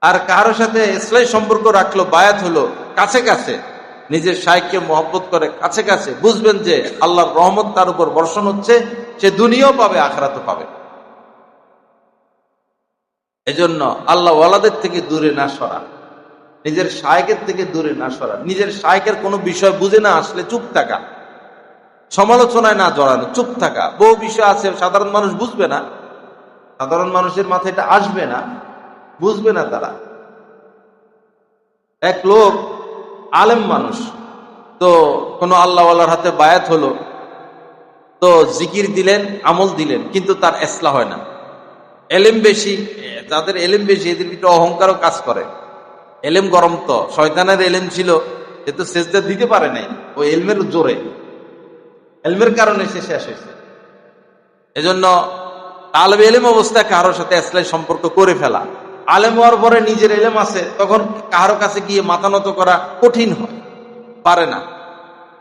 আর কারোর সাথে ইসলাই সম্পর্ক রাখল, বায়াত হলো, কাছে কাছে। নিজের শাইককে মহব্বত করে কাছে কাছে। বুঝবেন যে আল্লাহর রহমত তার উপর বর্ষণ হচ্ছে, সে দুনিয়াও পাবে, আখরাতও পাবে। এজন্য আল্লাহ ওয়ালাদের থেকে দূরে না সরা। নিজের শায়কের থেকে দূরে না সরা। নিজের শায়কের কোনো বিষয় বুঝে না আসলে চুপ থাকা। সমালোচনায় না জড়ানো, চুপ থাকা। বহু বিষয় আছে, সাধারণ মানুষ বুঝবে না। সাধারণ মানুষের মাথায় এটা আসবে না। বুঝবে না তারা। এক লোক আলেম মানুষ, তো কোনো আল্লাহওয়ালার হাতে বায়াত হলো, তো জিকির দিলেন, আমল দিলেন, কিন্তু তার এসলা হয় না। এলেম বেশি, যাদের এলেম বেশি, এদের ভিতরে অহংকারও কাজ করে। এলেম গরম তো, শয়তানের এলেম ছিল সে তো শেষদের দিতে পারে নাই ওই এলমের জোরে। এলমের কারণে সে শেষ হয়েছে। এজন্য তালবে এলেম অবস্থায় কারোর সাথে এসলাই সম্পর্ক করে ফেলা। আলেম হওয়ার পরে নিজের এলেম আছে, তখন কারও কাছে গিয়ে মাথা নত করা কঠিন হয়, পারে না।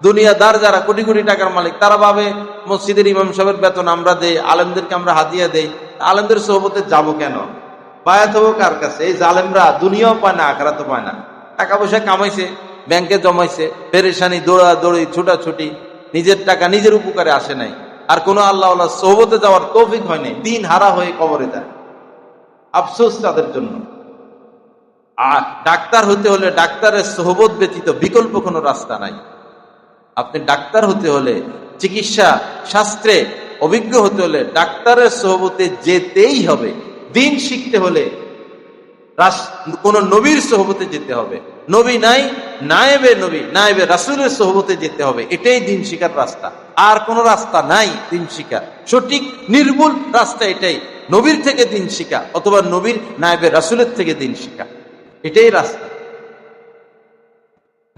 দুনিয়াদার যারা, কোটি কোটি টাকার মালিক, তারা ভাবে মসজিদের ইমাম সাহেবের বেতন আমরা দেই, আলেমদেরকে আমরা হাতিয়া দেই আলেমদের সোহবতে যাব কেন? বায়াত হব কার কাছে? এই জালেমরা দুনিয়াও পায় না, আখরাতও পায় না। টাকা পয়সা কামাইছে, ব্যাংকে জমাইছে, পেরেশানি দৌড়া দৌড়ি ছুটাছুটি, নিজের টাকা নিজের উপকারে আসে নাই। আর কোনো আল্লাহ সোহবতে যাওয়ার তৌফিক হয়নি দিন হারা হয়ে কবরে যায়। আফসোস তাদের জন্য। আর ডাক্তার হতে হলে ডাক্তারের সহবত ব্যতীত বিকল্প কোনো রাস্তা নাই। আপনি ডাক্তার হতে হলে, চিকিৎসা শাস্ত্রে অভিজ্ঞ হতে হলে ডাক্তারের সহবতে যেতেই হবে। দিন শিখতে হলে কোন নবীর সহবতে যেতে হবে। নবী নাই নায়েবে নবী, নায়েবে রাসুলের সোহবতে যেতে হবে। এটাই দিন শিকার রাস্তা। আর কোন রাস্তা নাই দিন শিকার। সঠিক, নির্ভুল রাস্তা এটাই। নবীর থেকে দিন শিকা অথবা নবীর, নায়েবে রাসুলের থেকে দিন শিকা এটাই রাস্তা।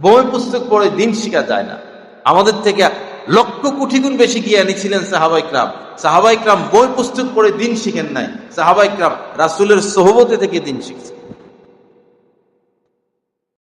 বই পুস্তক পড়ে দিন শিখা যায় না। আমাদের থেকে লক্ষ কোটি গুণ বেশি জ্ঞানী ছিলেন সাহাবাইকরাম সাহাবাইকরাম বই পুস্তক পড়ে দিন শিখেন নাই। সাহাবাইকরাম রাসুলের সোহবতে থেকে দিন শিখছে